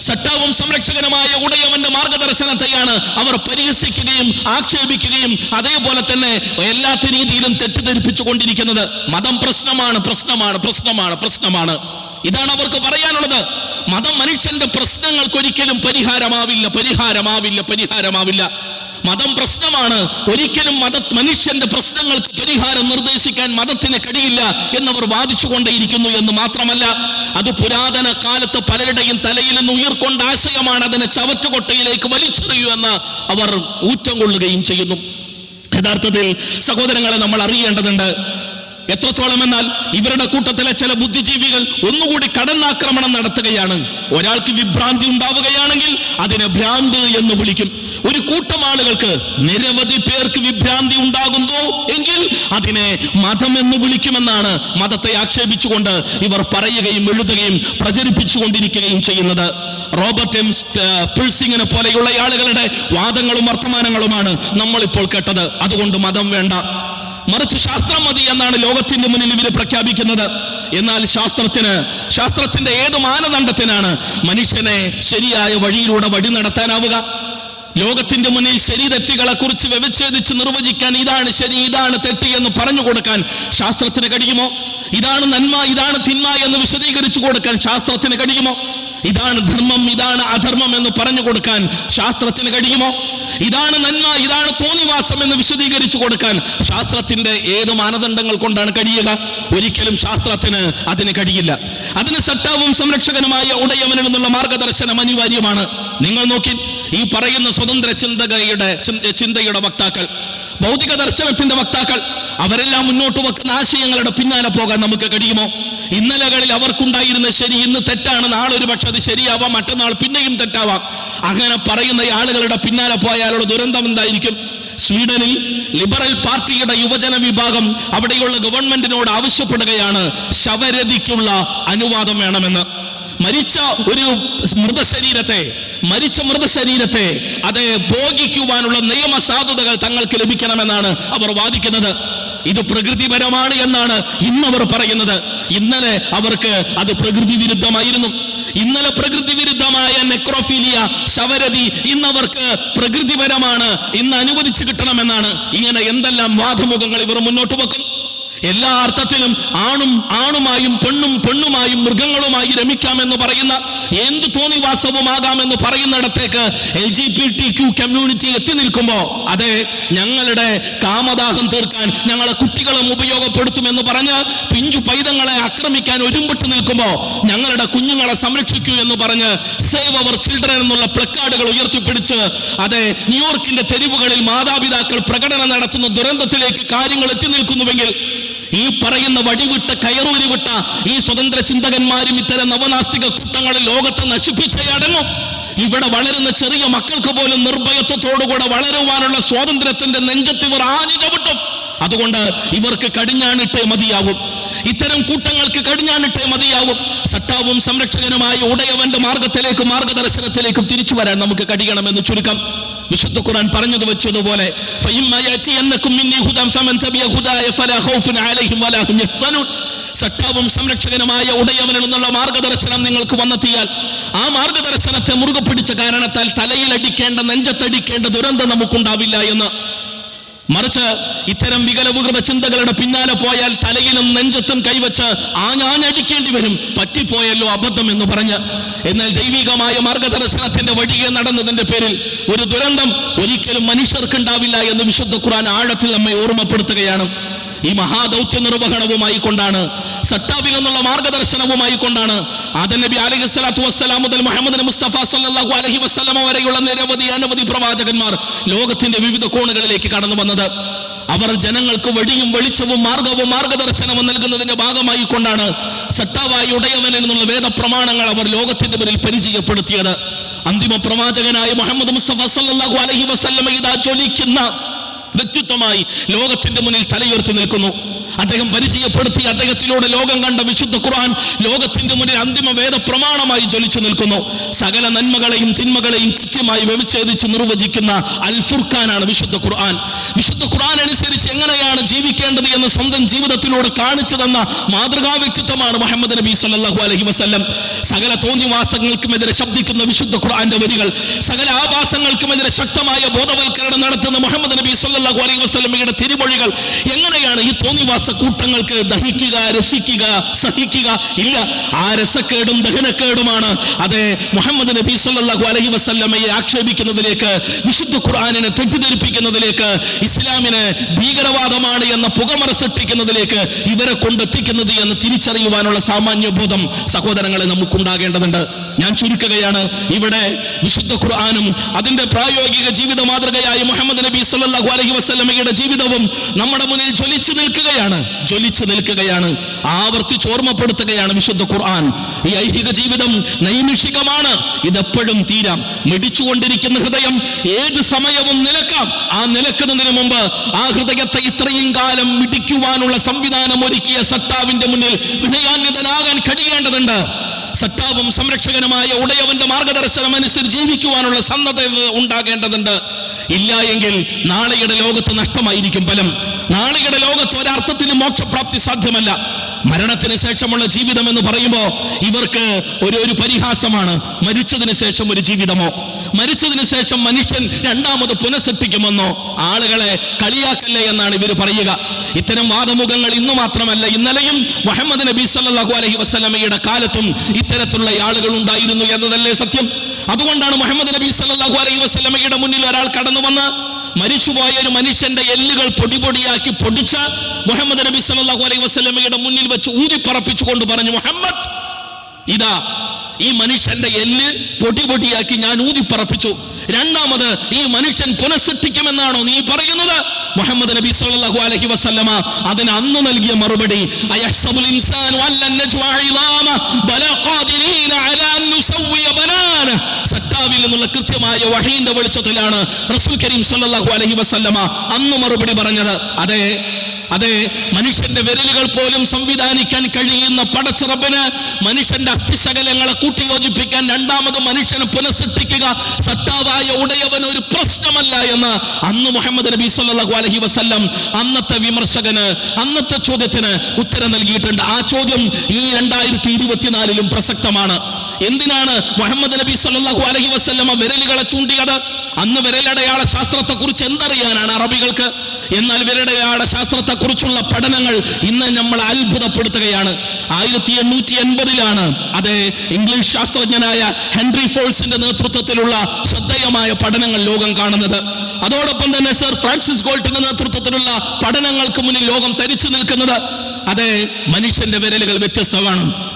സട്ടാവും സംരക്ഷകനുമായ ഉടയവന്റെ മാർഗദർശനത്തെയാണ് അവർ പരിഹസിക്കുകയും ആക്ഷേപിക്കുകയും അതേപോലെ തന്നെ എല്ലാത്ത രീതിയിലും തെറ്റിദ്ധരിപ്പിച്ചു കൊണ്ടിരിക്കുന്നത് മതം പ്രശ്നമാണ് പ്രശ്നമാണ് പ്രശ്നമാണ് പ്രശ്നമാണ്. ഇതാണ് അവർക്ക് പറയാനുള്ളത്. മതം മനുഷ്യന്റെ പ്രശ്നങ്ങൾക്ക് ഒരിക്കലും പരിഹാരമാവില്ല പരിഹാരമാവില്ല പരിഹാരമാവില്ല. മതം പ്രശ്നമാണ്. ഒരിക്കലും മത മനുഷ്യന്റെ പ്രശ്നങ്ങൾക്ക് പരിഹാരം നിർദ്ദേശിക്കാൻ മതത്തിന് കഴിയില്ല എന്നവർ വാദിച്ചുകൊണ്ടേയിരിക്കുന്നു എന്ന് മാത്രമല്ല അത് പുരാതന കാലത്ത് പലരുടെയും തലയിൽ നിന്ന് ഉയർക്കൊണ്ട ആശയമാണ് അതിനെ ചവറ്റുകൊട്ടയിലേക്ക് വലിച്ചെറിയൂ എന്ന് അവർ ഊറ്റം കൊള്ളുകയും ചെയ്യുന്നു. യഥാർത്ഥത്തിൽ സഹോദരങ്ങളെ നമ്മൾ അറിയേണ്ടതുണ്ട് എത്രത്തോളം എന്നാൽ ഇവരുടെ കൂട്ടത്തിലെ ചില ബുദ്ധിജീവികൾ ഒന്നുകൂടി കടന്നാക്രമണം നടത്തുകയാണ്. ഒരാൾക്ക് വിഭ്രാന്തി ഉണ്ടാവുകയാണെങ്കിൽ അതിനെ ഭ്രാന്ത് എന്ന് വിളിക്കും. ഒരു കൂട്ടം ആളുകൾക്ക് നിരവധി പേർക്ക് വിഭ്രാന്തി ഉണ്ടാകുന്നു എങ്കിൽ അതിനെ മതം എന്ന് വിളിക്കുമെന്നാണ് മതത്തെ ആക്ഷേപിച്ചുകൊണ്ട് ഇവർ പറയുകയും എഴുതുകയും പ്രചരിപ്പിച്ചുകൊണ്ടിരിക്കുകയും ചെയ്യുന്നത്. റോബർട്ട് എം പിൾസിങ്ങിനെ പോലെയുള്ള ആളുകളുടെ വാദങ്ങളും വർത്തമാനങ്ങളുമാണ് നമ്മൾ ഇപ്പോൾ കേട്ടത്. അതുകൊണ്ട് മതം വേണ്ട. മറിച്ച് ശാസ്ത്രം മതി എന്നാണ് ലോകത്തിന്റെ മുന്നിൽ ഇവർ പ്രഖ്യാപിക്കുന്നത്. എന്നാൽ ശാസ്ത്രത്തിന് ശാസ്ത്രത്തിന്റെ ഏത് മാനദണ്ഡത്തിനാണ് മനുഷ്യനെ ശരിയായ വഴിയിലൂടെ വഴി നടത്താനാവുക? ലോകത്തിന്റെ മുന്നിൽ ശരി തെറ്റുകളെ കുറിച്ച് വ്യവച്ഛേദിച്ച് നിർവചിക്കാൻ ഇതാണ് ശരി ഇതാണ് തെറ്റ് എന്ന് പറഞ്ഞു കൊടുക്കാൻ ശാസ്ത്രത്തിന് കഴിയുമോ? ഇതാണ് നന്മ ഇതാണ് തിന്മ എന്ന് വിശദീകരിച്ചു കൊടുക്കാൻ ശാസ്ത്രത്തിന് കഴിയുമോ? ഇതാണ് ധർമ്മം ഇതാണ് അധർമ്മം എന്ന് പറഞ്ഞു കൊടുക്കാൻ ശാസ്ത്രത്തിന് കഴിയുമോ? ഇതാണ് നന്മ ഇതാണ് തോന്നിവാസം എന്ന് വിശദീകരിച്ചു കൊടുക്കാൻ ശാസ്ത്രത്തിന്റെ ഏത് മാനദണ്ഡങ്ങൾ കൊണ്ടാണ് കഴിയുക? ഒരിക്കലും ശാസ്ത്രത്തിന് അതിന് കഴിയില്ല. അതിന് സട്ടാവും സംരക്ഷകനുമായ ഉടയവനിൽ നിന്നുള്ള മാർഗദർശനം അനിവാര്യമാണ്. നിങ്ങൾ നോക്കി ഈ പറയുന്ന സ്വതന്ത്ര ചിന്തകയുടെ ചിന്ത- ചിന്തയുടെ വക്താക്കൾ ഭൗതിക ദർശനത്തിന്റെ വക്താക്കൾ അവരെല്ലാം മുന്നോട്ട് വെക്കുന്ന ആശയങ്ങളുടെ പിന്നാലെ പോകാൻ നമുക്ക് കഴിയുമോ? ഇന്നലകളിൽ അവർക്കുണ്ടായിരുന്ന ശരി ഇന്ന് തെറ്റാണ് നാളെ ഒരു പക്ഷെ അത് ശരിയാവാം മറ്റന്നാൾ പിന്നെയും തെറ്റാവാം. അങ്ങനെ പറയുന്ന ആളുകളുടെ പിന്നാലെ പോയാലുള്ള ദുരന്തം എന്തായിരിക്കും? സ്വീഡനിൽ ലിബറൽ പാർട്ടിയുടെ യുവജന വിഭാഗം അവിടെയുള്ള ഗവൺമെന്റിനോട് ആവശ്യപ്പെടുകയാണ് ശവരതിക്കുള്ള അനുവാദം വേണമെന്ന്. മരിച്ച ഒരു മൃതശരീരത്തെ മരിച്ച മൃതശരീരത്തെ അത് ഭോഗിക്കുവാനുള്ള നിയമസാധുതകൾ തങ്ങൾക്ക് ലഭിക്കണമെന്നാണ് അവർ വാദിക്കുന്നത്. ഇത് പ്രകൃതിപരമാണ് എന്നാണ് ഇന്നവർ പറയുന്നത്. ഇന്നലെ അവർക്ക് അത് പ്രകൃതി വിരുദ്ധമായിരുന്നു ഇന്നലെ പ്രകൃതി വിരുദ്ധമായ നെക്രോഫീലിയ ശവരതി ഇന്നവർക്ക് പ്രകൃതിപരമാണ് ഇന്ന് അനുവദിച്ചു കിട്ടണമെന്നാണ്. ഇങ്ങനെ എന്തെല്ലാം വാദമുഖങ്ങൾ ഇവർ മുന്നോട്ട് വെക്കും? എല്ലാ അർത്ഥത്തിലും ആണും ആണുമായും പെണ്ണും പെണ്ണുമായും മൃഗങ്ങളുമായി രമിക്കാമെന്ന് പറയുന്ന എന്ത് തോന്നിവാസവുമാകാമെന്ന് പറയുന്നിടത്തേക്ക് L G B T Q community എത്തി നിൽക്കുമ്പോൾ അതെ ഞങ്ങളുടെ കാമദാഹം തീർക്കാൻ ഞങ്ങളെ കുട്ടികളും ഉപയോഗപ്പെടുത്തുമെന്ന് പറഞ്ഞ് പിഞ്ചു പൈതങ്ങളെ ആക്രമിക്കാൻ ഒരുമ്പിട്ട് നിൽക്കുമ്പോൾ ഞങ്ങളുടെ കുഞ്ഞുങ്ങളെ സംരക്ഷിക്കൂ എന്ന് പറഞ്ഞ് സേവ് അവർ ചിൽഡ്രൻ എന്നുള്ള പ്ലക്കാർഡുകൾ ഉയർത്തിപ്പിടിച്ച് അതെ ന്യൂയോർക്കിന്റെ തെരുവുകളിൽ മാതാപിതാക്കൾ പ്രകടനം നടത്തുന്ന ദുരന്തത്തിലേക്ക് കാര്യങ്ങൾ എത്തി നിൽക്കുന്നുവെങ്കിൽ ഈ പറയുന്ന വഴിവിട്ട കയറൂരി വിട്ട ഈ സ്വതന്ത്ര ചിന്തകന്മാരും ഇത്തരം നവനാസ്തിക കൂട്ടങ്ങളിൽ ലോകത്തെ നശിപ്പിച്ചേ അടങ്ങും. ഇവിടെ വളരുന്ന ചെറിയ മക്കൾക്ക് പോലും നിർഭയത്വത്തോടുകൂടെ വളരുവാനുള്ള സ്വാതന്ത്ര്യത്തിന്റെ നെഞ്ചത്ത് ഇവർ ആഞ്ഞു ചവിട്ടും. അതുകൊണ്ട് ഇവർക്ക് കടിഞ്ഞാണിട്ടേ മതിയാവും. ഇത്തരം കൂട്ടങ്ങൾക്ക് കടിഞ്ഞാണിട്ടേ മതിയാവും. സട്ടാവും സംരക്ഷകനുമായ ഉടയവന്റെ മാർഗത്തിലേക്കും മാർഗദർശനത്തിലേക്കും തിരിച്ചു വരാൻ നമുക്ക് കഴിയണമെന്ന് ചുരുക്കം. വിശുദ്ധ ഖുർആൻ പറഞ്ഞത് വെച്ചതുപോലെ സക്കാവും സംരക്ഷകനുമായ ഉടയവനിൽ നിന്നുള്ള മാർഗദർശനം നിങ്ങൾക്ക് വന്നെത്തിയാൽ ആ മാർഗദർശനത്തെ മുറുകെ പിടിച്ച കാരണത്താൽ തലയിലടിക്കേണ്ട നെഞ്ചത്തടിക്കേണ്ട ദുരന്തം നമുക്കുണ്ടാവില്ല എന്ന് മറിച്ച് ഇത്തരം വികലവികൃത ചിന്തകളുടെ പിന്നാലെ പോയാൽ തലയിലും നെഞ്ചത്തും കൈവച്ച് ആഞ്ഞാഞ്ഞടിക്കേണ്ടി വരും. പറ്റിപ്പോയല്ലോ അബദ്ധം എന്ന് പറഞ്ഞ്. എന്നാൽ ദൈവികമായ മാർഗദർശനത്തിന്റെ വഴിയെ നടന്നതിന്റെ പേരിൽ ഒരു ദുരന്തം ഒരിക്കലും മനുഷ്യർക്കുണ്ടാവില്ല എന്ന് വിശുദ്ധ ഖുർആൻ ആഴത്തിൽ നമ്മെ ഓർമ്മപ്പെടുത്തുകയാണ്. ഈ മഹാദൗത്യ നിർവഹണവുമായി കൊണ്ടാണ് സട്ടാബിൽ നിന്നുള്ള മാർഗദർശനവുമായി കൊണ്ടാണ് ആദൻ നബി അലഹി സ്വലാത്തു വസ്സലാം മുതൽ മുഹമ്മദ് മുസ്തഫ സല്ലല്ലാഹു അലഹി വസ്സലാം വരെയുള്ള നിരവധി അനവധി പ്രവാചകന്മാർ ലോകത്തിന്റെ വിവിധ കോണുകളിലേക്ക് കടന്നു വന്നത്. അവർ ജനങ്ങൾക്ക് വഴിയും വെളിച്ചവും മാർഗവും മാർഗദർശനവും നൽകുന്നതിന്റെ ഭാഗമായി കൊണ്ടാണ് സട്ടാവായി എന്നുള്ള വേദ വേദപ്രമാണങ്ങൾ അവർ ലോകത്തിന്റെ മുന്നിൽ പരിചയപ്പെടുത്തിയത്. അന്തിമ പ്രവാചകനായ മുഹമ്മദ് മുസ്തഫ സല്ലല്ലാഹു അലഹി വസല്ലമ ഇതാ ജ്വലിക്കുന്ന വ്യക്തിത്വമായി ലോകത്തിന്റെ മുന്നിൽ തലയുയർത്തി നിൽക്കുന്നു. അദ്ദേഹം പരിചയപ്പെടുത്തി അദ്ദേഹത്തിലൂടെ ലോകം കണ്ട വിശുദ്ധ ഖുർആൻ ലോകത്തിന്റെ മുന്നിൽ അന്തിമ വേദ പ്രമാണമായി ജ്വലിച്ചു നിൽക്കുന്നു. സകല നന്മകളെയും തിന്മകളെയും കൃത്യമായി വ്യവച്ഛേദിച്ച് നിർവചിക്കുന്ന അൽ ഫുർഖാനാണ് വിശുദ്ധ ഖുർആൻ. വിശുദ്ധ ഖുർആൻ അനുസരിച്ച് എങ്ങനെയാണ് ജീവിക്കേണ്ടത് എന്ന് സ്വന്തം ജീവിതത്തിലൂടെ കാണിച്ചു തന്ന മാതൃകാ വ്യക്തിത്വമാണ് മുഹമ്മദ് നബി സല്ലാഹു അലഹി വസല്ലം. സകല തോന്നിവാസങ്ങൾക്കുമെതിരെ ശബ്ദിക്കുന്ന വിശുദ്ധ ഖുർആന്റെ വരികൾ സകല ആഭാസങ്ങൾക്കുമെതിരെ ശക്തമായ ബോധവൽക്കരണം നടത്തുന്ന മുഹമ്മദ് നബി സല്ലാഹു അലൈഹി വസല്ലമയുടെ തിരുമൊഴികൾ എങ്ങനെയാണ് ഈ തോന്നിവാസ കൂട്ടങ്ങൾക്ക് ദഹിക്കുക രസിക്കുക സഹിക്കുക. ഇല്ല ആ രസക്കേടും ദഹനക്കേടുമാണ്. അതെ മുഹമ്മദ് നബി സല്ലാഹു അലഹി വസല്ലമയെ ആക്ഷേപിക്കുന്നതിലേക്ക് വിശുദ്ധ ഖുർആാനിനെ തെറ്റിദ്ധരിപ്പിക്കുന്നതിലേക്ക് ഇസ്ലാമിന് ഭീകരവാദമാണ് എന്ന പുകമറ സൃഷ്ടിക്കുന്നതിലേക്ക് ഇവരെ കൊണ്ടെത്തിക്കുന്നത് എന്ന് തിരിച്ചറിയുവാനുള്ള സാമാന്യ ബോധം സഹോദരങ്ങളെ നമുക്കുണ്ടാകേണ്ടതുണ്ട്. ഞാൻ ചുരുക്കുകയാണ്. ഇവിടെ വിശുദ്ധ ഖുർആാനും അതിന്റെ പ്രായോഗിക ജീവിത മാതൃകയായി മുഹമ്മദ് നബി സല്ലാഹു അലഹി വസ്ലമയുടെ ജീവിതവും നമ്മുടെ മുന്നിൽ ജ്വലിച്ചു നിൽക്കുകയാണ്. ജ്വലിച്ചു നിൽക്കുകയാണ് ആവർത്തിച്ച് ഓർമ്മപ്പെടുത്തുകയാണ് വിശുദ്ധ ഖുർആൻ. ഈ ഐഹിക ജീവിതം നൈമിഷികമാണ്. ഇതെപ്പോഴും തീരാം. മിടിച്ചുകൊണ്ടിരിക്കുന്ന ഹൃദയം ഏത് സമയവും നിലക്കാം. ആ നിലക്കുന്നതിന് മുമ്പ് ആ ഹൃദയത്തെ ഇത്രയും കാലം മിടിക്കുവാനുള്ള സംവിധാനം ഒരുക്കിയ സത്താവിന്റെ മുന്നിൽ വിനയാന്വിതനാകാൻ കഴിയേണ്ടതുണ്ട്. സത്താവും സംരക്ഷകനുമായ ഉടയവന്റെ മാർഗദർശനം അനുസരിച്ച് ജീവിക്കുവാനുള്ള സന്നദ്ധത ഉണ്ടാകേണ്ടതുണ്ട്. ഇല്ല എങ്കിൽ നാളെയുടെ ലോകത്ത് നഷ്ടമായിരിക്കും ഫലം. നാളെയുടെ ലോകത്ത് ഒരർത്ഥത്തിന് മോക്ഷപ്രാപ്തി സാധ്യമല്ല. മരണത്തിന് ശേഷമുള്ള ജീവിതം എന്ന് പറയുമ്പോൾ ഇവർക്ക് ഒരു ഒരു പരിഹാസമാണ്. മരിച്ചതിന് ശേഷം ഒരു ജീവിതമോ? മരിച്ചതിന് ശേഷം മനുഷ്യൻ രണ്ടാമത് പുനഃസൃഷ്ടിക്കുമെന്നോ? ആളുകളെ കളിയാക്കല്ലേ എന്നാണ് ഇവർ പറയുക. ഇത്തരം വാദമുഖങ്ങൾ ഇന്നു മാത്രമല്ല ഇന്നലെയും മുഹമ്മദ് നബി സല്ലാഹു അലഹി വസല്ലമയുടെ കാലത്തും ഇത്തരത്തിലുള്ള ആളുകൾ ഉണ്ടായിരുന്നു എന്നതല്ലേ സത്യം? അതുകൊണ്ടാണ് മുഹമ്മദ് നബി സല്ലാഹു അലൈഹി വസ്ലമയുടെ മുന്നിൽ ഒരാൾ കടന്നു വന്ന് മരിച്ചുപോയ ഒരു മനുഷ്യന്റെ എല്ലുകൾ പൊടി പൊടിയാക്കി പൊടിച്ച മുഹമ്മദ് നബി സല്ലാഹു അലൈഹി വസ്ലമയുടെ മുന്നിൽ വെച്ച് ഊതിപ്പറപ്പിച്ചുകൊണ്ട് പറഞ്ഞു മുഹമ്മദ് ഇതാ ഈ മനുഷ്യന്റെ എല്ല് പൊടി പൊടിയാക്കി ഞാൻ ഊതിപ്പറപ്പിച്ചു. രണ്ടാമത് ഈ മനുഷ്യൻ പുനഃസൃഷ്ടിക്കുമെന്നാണോ നീ പറയുന്നത്? മുഹമ്മദ് നബി സല്ലല്ലാഹു അലൈഹി വസല്ലമ അതിന് അന്ന് നൽകിയ മറുപടി അയഹ്സബുൽ ഇൻസാനു അല്ലൻ നജ്മഅ ഇലാമ ബല ഖാദിരീന അലാ അൻ നുസവ്വിയ ബനാന. സത്താവിൽ നിന്നുള്ള കൃത്യമായ വഹീന്റെ വെളിച്ചത്തിലാണ് റസൂൽ കരീം സല്ലല്ലാഹു അലൈഹി വസല്ലമ അന്ന് മറുപടി പറഞ്ഞത്. അതെ അതെ മനുഷ്യന്റെ വിരലുകൾ പോലും സംവിധാനിക്കാൻ കഴിയുന്ന പടച്ചിറപ്പിന് മനുഷ്യന്റെ അസ്ഥിശകലങ്ങളെ കൂട്ടിയോജിപ്പിക്കാൻ രണ്ടാമത് മനുഷ്യനെ പുനഃസൃഷ്ടിക്കുക സത്താവായ ഉടയവൻ ഒരു പ്രശ്നമല്ല എന്ന് അന്ന് മുഹമ്മദ് നബി സല്ലല്ലാഹു അലൈഹി വസല്ലം അന്നത്തെ വിമർശകന് അന്നത്തെ ചോദ്യത്തിന് ഉത്തരം നൽകിയിട്ടുണ്ട്. ആ ചോദ്യം ഈ രണ്ടായിരത്തി ഇരുപത്തിനാലിലും പ്രസക്തമാണ്. എന്തിനാണ് മുഹമ്മദ് നബി സല്ലാഹു അലഹി വസല്ലമ വിരലുകളെ ചൂണ്ടിയത്? അന്ന് വിരലടയാള ശാസ്ത്രത്തെ കുറിച്ച് എന്തറിയാനാണ് അറബികൾക്ക്? എന്നാൽ വിരലടയാള ശാസ്ത്രത്തെ കുറിച്ചുള്ള പഠനങ്ങൾ ഇന്ന് നമ്മൾ അത്ഭുതപ്പെടുത്തുകയാണ്. ആയിരത്തി എണ്ണൂറ്റി എൺപതിലാണ് അത് ഇംഗ്ലീഷ് ശാസ്ത്രജ്ഞനായ ഹെൻറി ഫോൾസിന്റെ നേതൃത്വത്തിലുള്ള ശ്രദ്ധേയമായ പഠനങ്ങൾ ലോകം കാണുന്നത്. അതോടൊപ്പം തന്നെ സർ ഫ്രാൻസിസ് ഗോൾട്ടിന്റെ നേതൃത്വത്തിലുള്ള പഠനങ്ങൾക്ക് മുന്നിൽ ലോകം തരിച്ചു നിൽക്കുന്നത്. അതെ മനുഷ്യന്റെ വിരലുകൾ വ്യത്യസ്തമാണ്.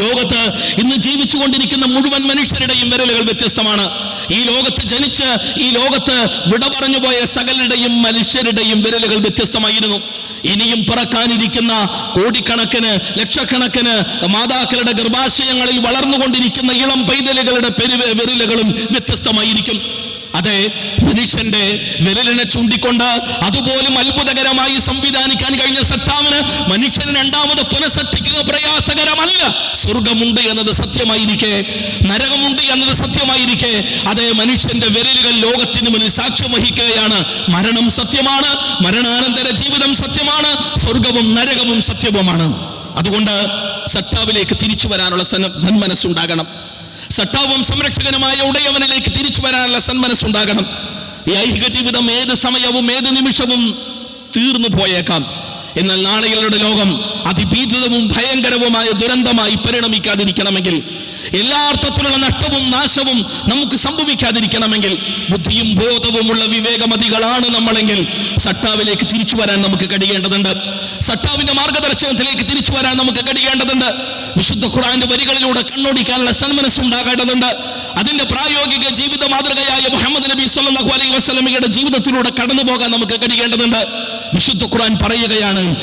ലോകത്ത് ഇന്ന് ജീവിച്ചുകൊണ്ടിരിക്കുന്ന മുഴുവൻ മനുഷ്യരുടെയും വിരലുകൾ വ്യത്യസ്തമാണ്. ഈ ലോകത്ത് ജനിച്ച് ഈ ലോകത്ത് വിട പറഞ്ഞുപോയ സകലരുടെയും മനുഷ്യരുടെയും വിരലുകൾ വ്യത്യസ്തമായിരുന്നു. ഇനിയും പിറക്കാനിരിക്കുന്ന കോടിക്കണക്കിന് ലക്ഷക്കണക്കിന് മാതാക്കളുടെ ഗർഭാശയങ്ങളിൽ വളർന്നുകൊണ്ടിരിക്കുന്ന ഇളം പൈതലുകളുടെ പെരു വിരലുകളും വ്യത്യസ്തമായിരിക്കും. അതെ മനുഷ്യന്റെ വിരലിനെ ചൂണ്ടിക്കൊണ്ട് അതുപോലും അത്ഭുതകരമായി സംവിധാനിക്കാൻ കഴിഞ്ഞ സത്താവിന് മനുഷ്യന് രണ്ടാമത് പുനഃസൃഷ്ടിക്കുക പ്രയാസകരമല്ല. സ്വർഗമുണ്ട് എന്നത് സത്യമായിരിക്കെ നരകമുണ്ട് എന്നത് സത്യമായിരിക്കെ അതേ മനുഷ്യന്റെ വിരലുകൾ ലോകത്തിന് മുന്നിൽ സാക്ഷ്യം വഹിക്കുകയാണ്. മരണം സത്യമാണ് മരണാനന്തര ജീവിതം സത്യമാണ് സ്വർഗവും നരകവും സത്യവുമാണ്. അതുകൊണ്ട് സത്താവിലേക്ക് തിരിച്ചു വരാനുള്ള സന്മനസ്സുണ്ടാകണം. സട്ടാവും സംരക്ഷകനുമായ ഉടയവനിലേക്ക് തിരിച്ചു വരാനുള്ള സന്മനസ്സുണ്ടാകണം. ഈ ഐഹിക ജീവിതം ഏത് സമയവും ഏത് നിമിഷവും തീർന്നു പോയേക്കാം. എന്നാൽ നാളെകളുടെ ലോകം അതിഭീതിതവും ഭയങ്കരവുമായ ദുരന്തമായി പരിണമിക്കാതിരിക്കണമെങ്കിൽ എല്ലാ അർത്ഥത്തിലുള്ള നഷ്ടവും നാശവും നമുക്ക് സംഭവിക്കാതിരിക്കണമെങ്കിൽ ബുദ്ധിയും ബോധവുമുള്ള വിവേകമതികളാണ് നമ്മളെങ്കിൽ സട്ടാവിലേക്ക് തിരിച്ചു വരാൻ നമുക്ക് കഴിയേണ്ടതുണ്ട്. സട്ടാവിന്റെ മാർഗദർശനത്തിലേക്ക് തിരിച്ചു വരാൻ നമുക്ക് കഴിയേണ്ടതുണ്ട്. വിശുദ്ധ ഖുറാന്റെ വരികളിലൂടെ കണ്ണോടിക്കാനുള്ള സന്മനസ്സുണ്ടാകേണ്ടതുണ്ട്. അതിന്റെ പ്രായോഗിക ജീവിത മാതൃകയായ മുഹമ്മദ് നബി സല്ലാഹു അലൈഹി വസ്ലമിയുടെ ജീവിതത്തിലൂടെ കടന്നു പോകാൻ നമുക്ക് കഴിയേണ്ടതുണ്ട്. വിശുദ്ധ ഖുറാൻ പറയുകയാണ്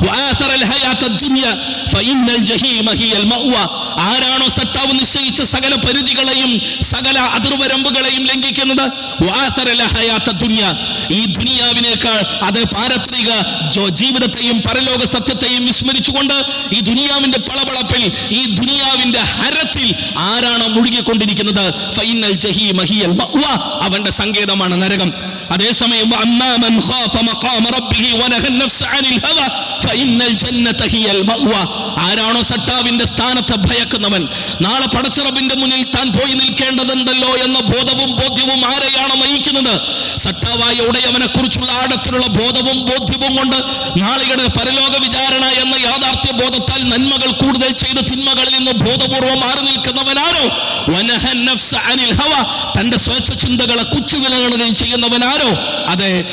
وآثر الحياة الدنيا فإن الجحيم هي المأوى ആരാണോ സട്ടാവ് നിശ്ചയിച്ച സകല പരിധികളെയും സകല അതിർവരമ്പുകളെയും ലംഘിക്കുന്നത് وآثر الحياة الدنيا ഈ ദുനിയാവിനേക്കാൾ അത് പാരത്രിക ജോ- ജീവിതത്തെയും പരലോക സത്യത്തെയും വിസ്മരിച്ചുകൊണ്ട് ഈ ദുനിയാവിന്റെ പളപളപ്പിൽ ഈ ദുനിയാവിന്റെ ഹരത്തിൽ ആരാണ് മുഴുകിക്കൊണ്ടിരിക്കുന്നത് ഫൈനൽ ജഹീമ ഹിയൽ മഅ്വ. അവന്റെ സങ്കേതമാണ് നരകം അതേസമയം ആരാണോ സട്ടാവിന്റെ സ്ഥാനത്തെ ഭയക്കുന്നവൻ നാളെ പടച്ചിറപ്പിന്റെ മുന്നിൽ താൻ പോയി നിൽക്കേണ്ടതുണ്ടല്ലോ എന്ന ബോധവും ബോധ്യവും ആരെയാണ് നയിക്കുന്നത്? സട്ടാവായ ഉടയവനെ കുറിച്ചുള്ള ആഴത്തിലുള്ള ബോധവും ബോധ്യവും കൊണ്ട് നാളെയുടെ പരലോക വിചാരണ എന്ന യാഥാർത്ഥ്യ ബോധത്താൽ നന്മകൾ കൂടുതൽ ചെയ്ത് തിന്മകളിൽ നിന്ന് ബോധപൂർവം മാറി നിൽക്കുന്നവനാരോ അനിൽ ഹവ. തന്റെ സ്വച്ഛ ചിന്തകളെ കുച്ചുവിലങ്ങുകയും ചെയ്യുന്നവനാരോ അതെ.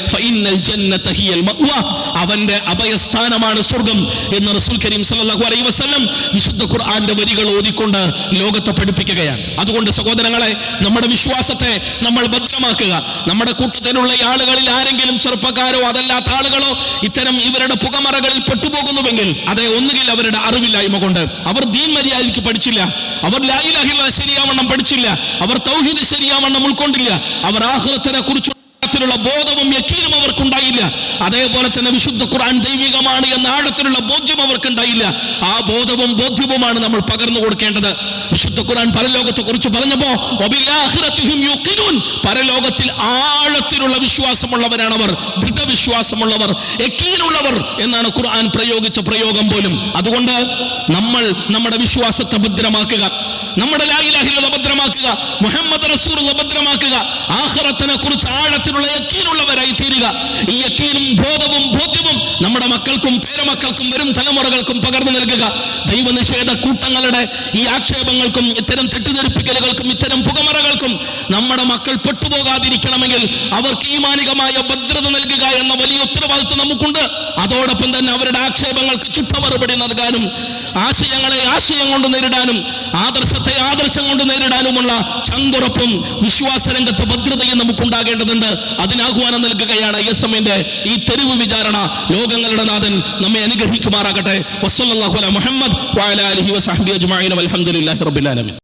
അവന്റെ അഭയസ്ഥാനമാണ് സ്വർഗം എന്ന് റസൂൽ കരീം സല്ലല്ലാഹു അലൈഹി വസല്ലം വിശുദ്ധ ഖുർആന്റെ വരികൾ ഓതിക്കൊണ്ട് ലോകത്തെ പഠിപ്പിക്കുകയാണ്. അതുകൊണ്ട് സഹോദരങ്ങളെ നമ്മുടെ വിശ്വാസത്തെ നമ്മൾ ഭദ്രമാക്കുക. നമ്മുടെ കൂട്ടത്തിലുള്ള ആളുകളിൽ ആരെങ്കിലും ചെറുപ്പക്കാരോ അതല്ലാത്ത ആളുകളോ ഇത്തരം ഇവരുടെ പുകമറകളിൽ പെട്ടുപോകുന്നുവെങ്കിൽ അതെ ഒന്നുകിൽ അവരുടെ അറിവില്ലായ്മ കൊണ്ട്. അവർ ദീൻ മര്യാദയ്ക്ക് പഠിച്ചില്ല. അവർ ലായിലാഹില്ല ശരിയാവണ്ണം പഠിച്ചില്ല. അവർ തൗഹീദ് ശരിയാവണ്ണം ഉൾക്കൊണ്ടില്ല. അവർ ആഹ്റത്തിനെ കുറിച്ച് ത്തിലുള്ള ബോധവും യക്കീനും അവർക്കുണ്ടായില്ല. അതേപോലെ തന്നെ വിശുദ്ധ ഖുർആൻ ദൈവികമാണ് എന്ന ആഴത്തിലുള്ള ബോധ്യം അവർക്കുണ്ടായില്ല. ആ ബോധവും ബോധ്യവുമാണ് നമ്മൾ പകർന്നു കൊടുക്കേണ്ടത്. വിശുദ്ധ ഖുർആൻ പരലോകത്തെ കുറിച്ച് പറഞ്ഞപ്പോ. പരലോകത്തിൽ ആഴത്തിലുള്ള വിശ്വാസമുള്ളവരാണ് അവർ ദൃഢവിശ്വാസമുള്ളവർ യക്കീനുള്ളവർ എന്നാണ് ഖുർആൻ പ്രയോഗിച്ച പ്രയോഗം പോലും. അതുകൊണ്ട് നമ്മൾ നമ്മുടെ വിശ്വാസത്തെ ഭദ്രമാക്കുക. നമ്മുടെ ലായിലാഹിലുള്ള ഭദ്രമാക്കുക മുഹമ്മദ് റസൂർ ഭദ്രമാക്കുക ആഹ്റത്തിനെ കുറിച്ച് ആഴത്തിലുള്ള യക്കീനുള്ളവരായി തീരുക ഈ യക്കീനും ബോധവും ബോധ്യവും നമ്മുടെ മക്കൾക്കും പേരമക്കൾക്കും വരും തലമുറകൾക്കും പകർന്നു നൽകുക. ദൈവനിഷേധ കൂട്ടങ്ങളുടെ ഈ ആക്ഷേപങ്ങൾക്കും ഇത്തരം തെറ്റിദ്ധരിപ്പിക്കലുകൾക്കും ഇത്തരം പുകമറകൾക്കും നമ്മുടെ മക്കൾ പെട്ടുപോകാതിരിക്കണമെങ്കിൽ അവർക്ക് ഈമാനികമായ ഭദ്രത നൽകുക എന്ന വലിയ ഉത്തരവാദിത്വം നമുക്കുണ്ട്. അതോടൊപ്പം തന്നെ അവരുടെ ആക്ഷേപങ്ങൾക്ക് ചുട്ട മറുപടി നൽകാനും ആശയങ്ങളെ ആശയം കൊണ്ട് നേരിടാനും ആദർശത്തെ ആദർശം കൊണ്ട് നേരിടാനുമുള്ള ചങ്കുറപ്പും വിശ്വാസരംഗത്ത് ഭദ്രതയും നമുക്കുണ്ടാകേണ്ടതുണ്ട്. അതിന് ആഹ്വാനം നൽകുകയാണ് എസ് എമ്മിന്റെ ഈ തെരുവ് വിചാരണ. ലോകങ്ങളുടെ നാഥൻ നമ്മെ അനുഗ്രഹിക്കുമാറാകട്ടെ. വസ്സല്ലാഹു അല മുഹമ്മദ് വഅല ആലിഹി അജ്മാൻ അലഹമുല്ലാ ആലമീൻ.